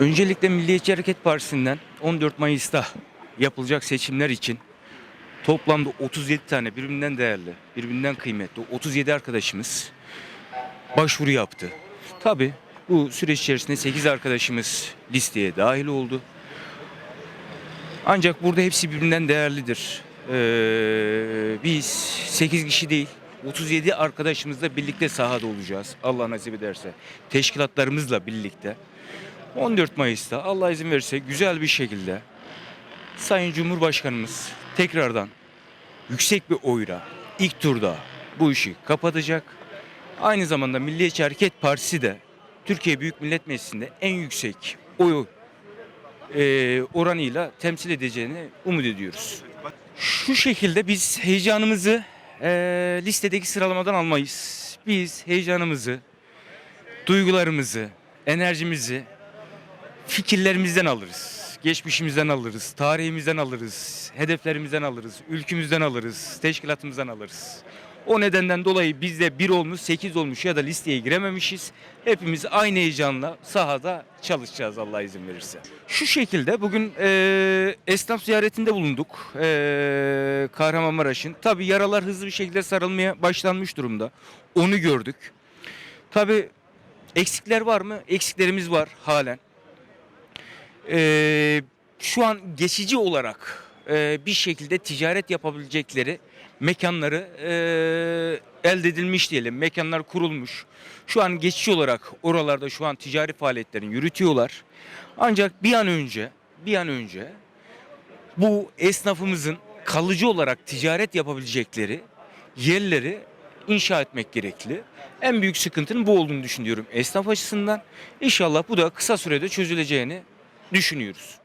Öncelikle Milliyetçi Hareket Partisi'nden 14 Mayıs'ta yapılacak seçimler için toplamda 37 tane birbirinden değerli, birbirinden kıymetli 37 arkadaşımız başvuru yaptı. Tabi bu süreç içerisinde 8 arkadaşımız listeye dahil oldu. Ancak burada hepsi birbirinden değerlidir. Ee, biz 8 kişi değil 37 arkadaşımızla birlikte sahada olacağız. Allah nasip ederse. Teşkilatlarımızla birlikte. 14 Mayıs'ta Allah izin verirse güzel bir şekilde Sayın Cumhurbaşkanımız tekrardan yüksek bir oyla ilk turda bu işi kapatacak. Aynı zamanda Milliyetçi Hareket Partisi de Türkiye Büyük Millet Meclisi'nde en yüksek oy e, oranıyla temsil edeceğini umut ediyoruz. Şu şekilde biz heyecanımızı e, listedeki sıralamadan almayız. Biz heyecanımızı, duygularımızı, enerjimizi fikirlerimizden alırız. Geçmişimizden alırız, tarihimizden alırız, hedeflerimizden alırız, ülkümüzden alırız, teşkilatımızdan alırız. O nedenden dolayı biz de bir olmuş, sekiz olmuş ya da listeye girememişiz. Hepimiz aynı heyecanla sahada çalışacağız Allah izin verirse. Şu şekilde bugün e, esnaf ziyaretinde bulunduk e, Kahramanmaraş'ın. Tabi yaralar hızlı bir şekilde sarılmaya başlanmış durumda. Onu gördük. Tabi eksikler var mı? Eksiklerimiz var halen. Ee, şu an geçici olarak e, bir şekilde ticaret yapabilecekleri mekanları e, elde edilmiş diyelim. Mekanlar kurulmuş. Şu an geçici olarak oralarda şu an ticari faaliyetlerini yürütüyorlar. Ancak bir an önce bir an önce bu esnafımızın kalıcı olarak ticaret yapabilecekleri yerleri inşa etmek gerekli. En büyük sıkıntının bu olduğunu düşünüyorum esnaf açısından. İnşallah bu da kısa sürede çözüleceğini düşünüyoruz.